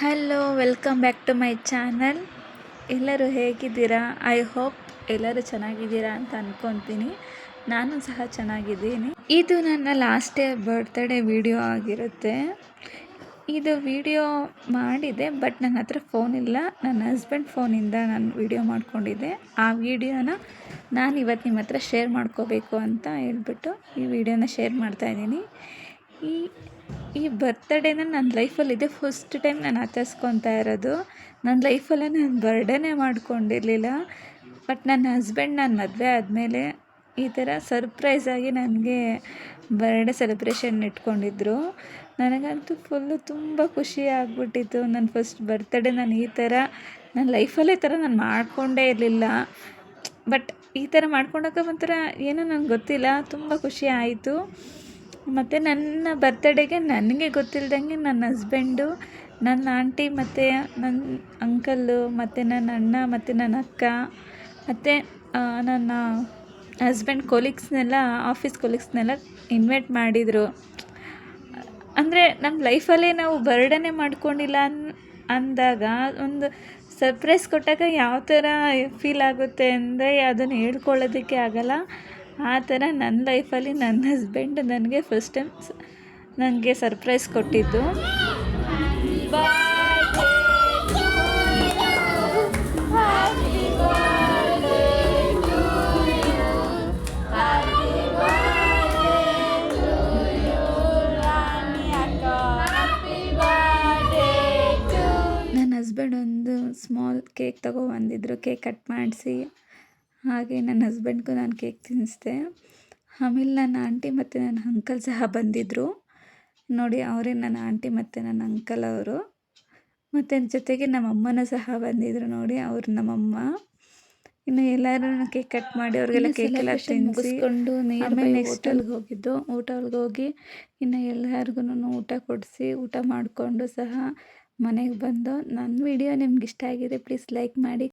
Hello welcome back to my channel ಎಲ್ಲರೂ ಹೇಗಿದ್ದೀರಾ? I hope ಎಲ್ಲರೂ ಚೆನ್ನಾಗಿದ್ದೀರಾ ಅಂತ ಅಂದ್ಕೊತೀನಿ ನಾನು ಸಹ ಚೆನ್ನಾಗಿದ್ದೀನಿ. ಇದು ನನ್ನ ಲಾಸ್ಟ್ ಡೇ ಬರ್ತ್ಡೇ ವಿಡಿಯೋ ಆಗಿರುತ್ತೆ. ಇದು ವಿಡಿಯೋ ಮಾಡಿದೆ ಬಟ್ ನನ್ನ ಹತ್ರ ಫೋನ್ ಇಲ್ಲ. ನನ್ನ ಹಸ್ಬೆಂಡ್ ಫೋನಿಂದ ನಾನು ವಿಡಿಯೋ ಮಾಡಿಕೊಂಡಿದ್ದೆ. ಆ ವಿಡಿಯೋನ ನಾನು ಇವತ್ತು ನಿಮ್ಮ ಹತ್ರ ಶೇರ್ ಮಾಡ್ಕೋಬೇಕು ಅಂತ ಹೇಳ್ಬಿಟ್ಟು ಈ ವಿಡಿಯೋನ ಶೇರ್ ಮಾಡ್ತಾಯಿದ್ದೀನಿ ಈ ಈ ಬರ್ತ್ಡೇನ ನನ್ನ ಲೈಫಲ್ಲಿ ಇದೆ. ಫಸ್ಟ್ ಟೈಮ್ ನಾನು ಆಚರಿಸ್ಕೊತಾ ಇರೋದು. ನನ್ನ ಲೈಫಲ್ಲೇ ನಾನು ಬರ್ಡೇನೇ ಮಾಡ್ಕೊಂಡಿರಲಿಲ್ಲ. ಬಟ್ ನನ್ನ ಹಸ್ಬೆಂಡ್ ನಾನು ಮದುವೆ ಆದಮೇಲೆ ಈ ಥರ ಸರ್ಪ್ರೈಸಾಗಿ ನನಗೆ ಬರ್ಡೇ ಸೆಲೆಬ್ರೇಷನ್ ಇಟ್ಕೊಂಡಿದ್ರು. ನನಗಂತೂ ಫುಲ್ಲು ತುಂಬ ಖುಷಿ ಆಗ್ಬಿಟ್ಟಿತ್ತು. ನನ್ನ ಫಸ್ಟ್ ಬರ್ತಡೇ ನಾನು ಈ ಥರ ನನ್ನ ಲೈಫಲ್ಲೇ ಈ ಥರ ನಾನು ಮಾಡಿಕೊಂಡೇ ಇರಲಿಲ್ಲ. ಬಟ್ ಈ ಥರ ಮಾಡ್ಕೊಂಡಾಗ ಒಂಥರ ಏನೋ ನನಗೆ ಗೊತ್ತಿಲ್ಲ. ತುಂಬ ಖುಷಿ ಆಯಿತು. ಮತ್ತು ನನ್ನ ಬರ್ತಡೇಗೆ ನನಗೆ ಗೊತ್ತಿಲ್ದಂಗೆ ನನ್ನ ಹಸ್ಬೆಂಡು ನನ್ನ ಆಂಟಿ ಮತ್ತು ನನ್ನ ಅಂಕಲ್ಲು ಮತ್ತು ನನ್ನ ಅಣ್ಣ, ಮತ್ತು ನನ್ನ ಅಕ್ಕ, ಮತ್ತು ನನ್ನ ಹಸ್ಬೆಂಡ್ ಕೊಲೀಗ್ಸ್ನೆಲ್ಲ ಆಫೀಸ್ ಕೊಲೀಗ್ಸ್ನೆಲ್ಲ ಇನ್ವೈಟ್ ಮಾಡಿದರು. ಅಂದರೆ ನಮ್ಮ ಲೈಫಲ್ಲೇ ನಾವು ಬರ್ಡೇನೇ ಮಾಡ್ಕೊಂಡಿಲ್ಲ ಅನ್, ಅಂದಾಗ ಒಂದು ಸರ್ಪ್ರೈಸ್ ಕೊಟ್ಟಾಗ ಯಾವ ಥರ ಫೀಲ್ ಆಗುತ್ತೆ ಅಂದರೆ ಅದನ್ನು ಹೇಳ್ಕೊಳ್ಳೋದಕ್ಕೆ ಆಗಲ್ಲ. ಆ ಥರ ನನ್ನ ಲೈಫಲ್ಲಿ ನನ್ನ ಹಸ್ಬೆಂಡ್ ನನಗೆ ಫಸ್ಟ್ ಟೈಮ್ ನನಗೆ ಸರ್ಪ್ರೈಸ್ ಕೊಟ್ಟಿದ್ದು. ನನ್ನ ಹಸ್ಬೆಂಡ್ ಒಂದು ಸ್ಮಾಲ್ ಕೇಕ್ ತಗೊಬಂದಿದ್ರು ಕೇಕ್ ಕಟ್ ಮಾಡಿಸಿ. ಹಾಗೆ ನನ್ನ ಹಸ್ಬೆಂಡ್ಗೂ ನಾನು ಕೇಕ್ ತಿನ್ನಿಸ್ದೆ. ಆಮೇಲೆ ನನ್ನ ಆಂಟಿ ಮತ್ತು ನನ್ನ ಅಂಕಲ್ ಸಹ ಬಂದಿದ್ದರು ನೋಡಿ ಅವರೇ ನನ್ನ ಆಂಟಿ ಮತ್ತು ನನ್ನ ಅಂಕಲ್ ಅವರು. ಮತ್ತು ಜೊತೆಗೆ ನಮ್ಮ ಅಮ್ಮನ ಸಹ ಬಂದಿದ್ದರು ನೋಡಿ ಅವರು ನಮ್ಮಮ್ಮ. ಇನ್ನು ಎಲ್ಲರೂ ಕೇಕ್ ಕಟ್ ಮಾಡಿ ಅವ್ರಿಗೆಲ್ಲ ಕೇಕ್ ಎಲ್ಲ ತಿನ್ನಿಸ್ಕೊಂಡು ಆಮೇಲೆ ನೆಕ್ಸ್ಟ್ ಅಲ್ಲಿಗೆ ಹೋಗಿದ್ದು. ಊಟಲ್ಗೆ ಹೋಗಿ ಇನ್ನು ಎಲ್ಲರಿಗೂ ಊಟ ಕೊಡಿಸಿ ಊಟ ಮಾಡಿಕೊಂಡು ಸಹ ಮನೆಗೆ ಬಂದು. ನನ್ನ ವಿಡಿಯೋ ನಿಮ್ಗೆ ಇಷ್ಟ ಆಗಿದೆ ಪ್ಲೀಸ್ ಲೈಕ್ ಮಾಡಿ.